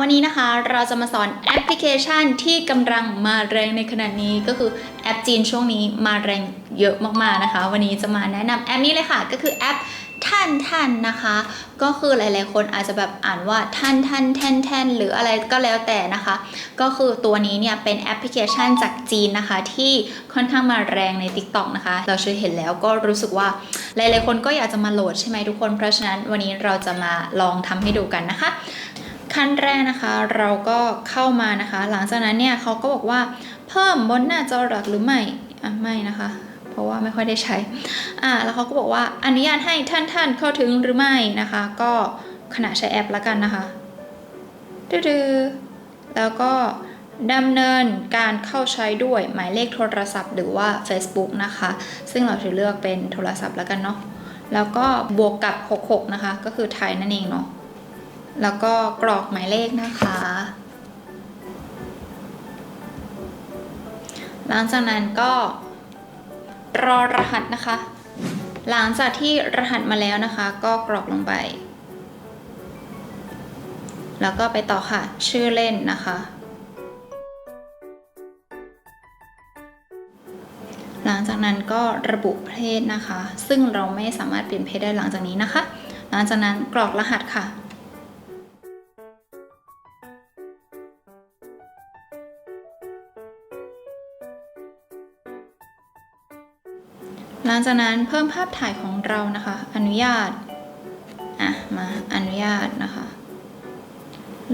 วันนี้นะคะเราจะมาสอนแอปพลิเคชันที่กำลังมาแรงในขณะนี้ก็คือแอปจีนช่วงนี้มาแรงเยอะมากๆนะคะ วันนี้จะมาแนะนำแอปนี้เลยค่ะ ก็คือแอปท่านท่านนะคะ ก็คือหลาย ๆ คนอาจจะแบบอ่านว่าท่านท่านแทนแทนหรืออะไรก็แล้วแต่นะคะ ก็คือตัวนี้เนี่ยเป็นแอปพลิเคชันจากจีนนะคะ ที่ค่อนข้างมาแรงใน TikTok นะคะ เราเคยเห็นแล้วก็รู้สึกว่าหลาย ๆ คนก็อยากจะมาโหลดใช่ไหมทุกคน เพราะฉะนั้นวันนี้เราจะมาลองทำให้ดูกันนะคะ ขั้นแรกนะคะ เราก็เข้ามานะคะ หลังจากนั้นเนี่ยเขาก็บอกว่าเพิ่มบนหน้าจอหลักหรือไม่อะไม่นะคะ เพราะว่าไม่ค่อยได้ใช้อ่าแล้วเขาก็บอกว่าอนุญาตให้ท่านท่านเข้าถึงหรือไม่นะคะ ก็ขณะใช้แอปละกันนะคะดื้อแล้วก็ดำเนินการเข้าใช้ด้วยหมายเลขโทรศัพท์ หรือว่า Facebook นะคะ ซึ่งเราจะเลือกเป็นโทรศัพท์แล้วกันเนาะแล้วก็บวกกับ 66 นะคะ ก็คือไทยนั่นเองเนาะ แล้วก็กรอกหมายเลขนะคะ หลังจากนั้นก็รอรหัสนะคะ หลังจากที่รหัสมาแล้วนะคะ ก็กรอกลงไป แล้วก็ไปต่อค่ะ ชื่อเล่นนะคะ หลังจากนั้นก็ระบุเพศนะคะ ซึ่งเราไม่สามารถเปลี่ยนเพศได้หลังจากนี้นะคะ หลังจากนั้นกรอกรหัสค่ะ หลังจากนั้นเพิ่มภาพถ่ายของเรานะคะ อนุญาต อะ มาอนุญาตนะคะ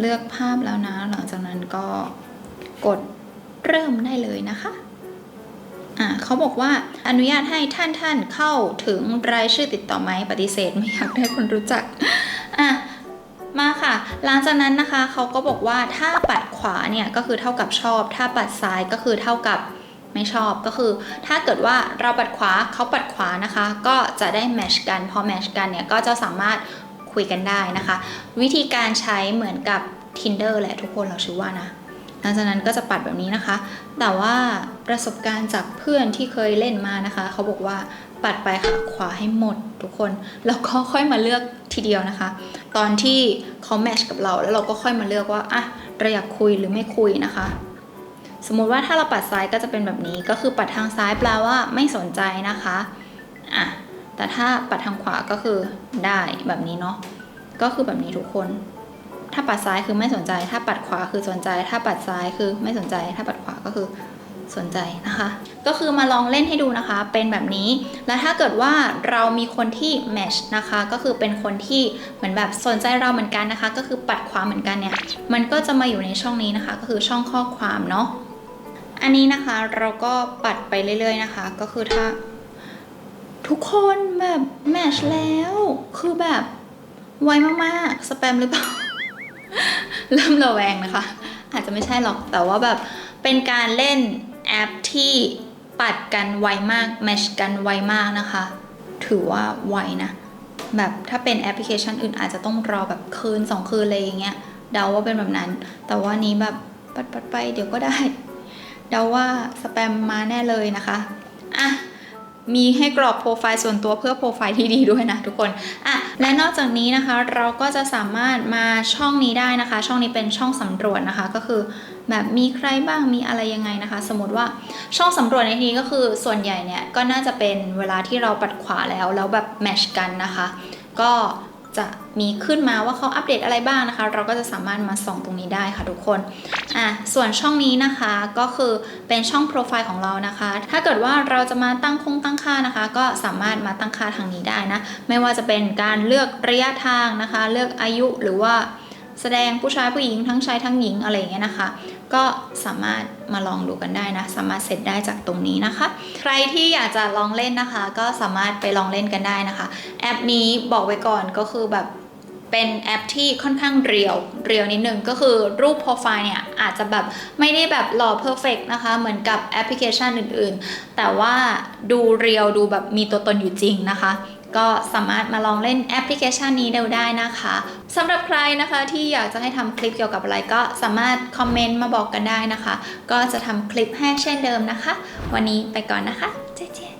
เลือกภาพแล้วนะ หลังจากนั้นก็กดเริ่มได้เลยนะคะ อะเขาบอกว่าอนุญาตให้ท่านท่านเข้าถึงรายชื่อติดต่อไหมปฏิเสธไม่อยากได้คนรู้จัก อะมาค่ะ หลังจากนั้นนะคะเขาก็บอกว่าถ้าปัดขวาเนี่ยก็คือเท่ากับชอบ ถ้าปัดซ้ายก็คือเท่ากับ ไม่ชอบก็คือ ถ้าเกิดว่าเราปัดขวาเขาปัดขวานะคะ ก็จะได้แมชกัน พอแมชกันเนี่ยก็จะสามารถคุยกันได้นะคะ วิธีการใช้เหมือนกับ Tinder แหละทุกคนเราชื่อว่านะหลังจากนั้นก็จะปัดแบบนี้นะคะ แต่ว่าประสบการณ์จากเพื่อนที่เคยเล่นมานะคะ เขาบอกว่าปัดไปค่ะขวาให้หมดทุกคน แล้วก็ค่อยมาเลือกทีเดียวนะคะ ตอนที่เขาแมชกับเราแล้วเราก็ค่อยมาเลือกว่าอะเราอยากคุยหรือไม่คุยนะคะ สมมุติว่าถ้าเราปัดซ้ายก็จะเป็นแบบนี้ ก็คือปัดทางซ้ายแปลว่าไม่สนใจนะคะอะแต่ถ้าปัดทางขวาก็คือได้แบบนี้เนาะก็คือแบบนี้ทุกคน ถ้าปัดซ้ายคือไม่สนใจ ถ้าปัดขวาคือสนใจ ถ้าปัดซ้ายคือไม่สนใจ ถ้าปัดขวาก็คือสนใจนะคะ ก็คือมาลองเล่นให้ดูนะคะ เป็นแบบนี้ แล้วถ้าเกิดว่าเรามีคนที่แมชนะคะ ก็คือเป็นคนที่เหมือนแบบสนใจเราเหมือนกันนะคะ ก็คือปัดขวาเหมือนกันเนี่ย มันก็จะมาอยู่ในช่องนี้นะคะ ก็คือช่องข้อความเนาะ อันนี้นะคะเราก็ปัดไปเรื่อยๆนะคะ ก็คือถ้าทุกคนแบบแมชแล้ว คือแบบไวมากๆ สแปมหรือเปล่า เริ่มระแวงนะคะ อาจจะไม่ใช่หรอกแต่ว่าแบบเป็นการเล่นแอปที่ปัดกันไวมากแมชกันไวมากนะคะ ถือว่าไวนะ แบบถ้าเป็นแอปพลิเคชันอื่นอาจจะต้องรอแบบคืนสองคืนอะไรอย่างเงี้ยเดาว่าเป็นแบบนั้น แต่ว่านี้แบบปัดปัดๆไปเดี๋ยวก็ได้ เดาว่าสแปมมาแน่เลยนะคะอะมีให้กรอกโปรไฟล์ส่วนตัวเพื่อโปรไฟล์ที่ดีด้วยนะทุกคนอะและนอกจากนี้นะคะเราก็จะสามารถมาช่องนี้ได้นะคะ ช่องนี้เป็นช่องสำรวจนะคะ ก็คือแบบมีใครบ้างมีอะไรยังไงนะคะ สมมติว่าช่องสำรวจในที่นี้ก็คือส่วนใหญ่เนี่ยก็น่าจะเป็นเวลาที่เราปัดขวาแล้วแล้วแบบแมชกันนะคะ ก็ จะมีขึ้นมาว่าเขาอัปเดตอะไรบ้างนะคะ เราก็จะสามารถมาส่องตรงนี้ได้ค่ะทุกคนอะส่วนช่องนี้นะคะก็คือเป็นช่องโปรไฟล์ของเรานะคะ ถ้าเกิดว่าเราจะมาตั้งคงตั้งค่านะคะ ก็สามารถมาตั้งค่าทางนี้ได้นะ ไม่ว่าจะเป็นการเลือกระยะทางนะคะ เลือกอายุหรือว่า แสดงผู้ชายผู้หญิงทั้งชายทั้งหญิงอะไรอย่างเงี้ยนะคะ ก็สามารถมาลองดูกันได้นะ สามารถเสร็จได้จากตรงนี้นะคะ ใครที่อยากจะลองเล่นนะคะ ก็สามารถไปลองเล่นกันได้นะคะ แอปนี้บอกไว้ก่อนก็คือแบบเป็นแอปที่ค่อนข้างเรียวเรียวนิดนึงก็คือรูปโปรไฟล์เนี่ยอาจจะแบบไม่ได้แบบหล่อเพอร์เฟกนะคะ เหมือนกับแอปพลิเคชันอื่นๆ แต่ว่าดูเรียวดูแบบมีตัวตนอยู่จริงนะคะ ก็สามารถมาลองเล่นแอปพลิเคชันนี้ดูได้นะคะสำหรับใครนะคะที่อยากจะให้ทำคลิปเกี่ยวกับอะไรก็สามารถคอมเมนต์มาบอกกันได้นะคะ ก็จะทำคลิปให้เช่นเดิมนะคะ วันนี้ไปก่อนนะคะ เจ๊เจ๊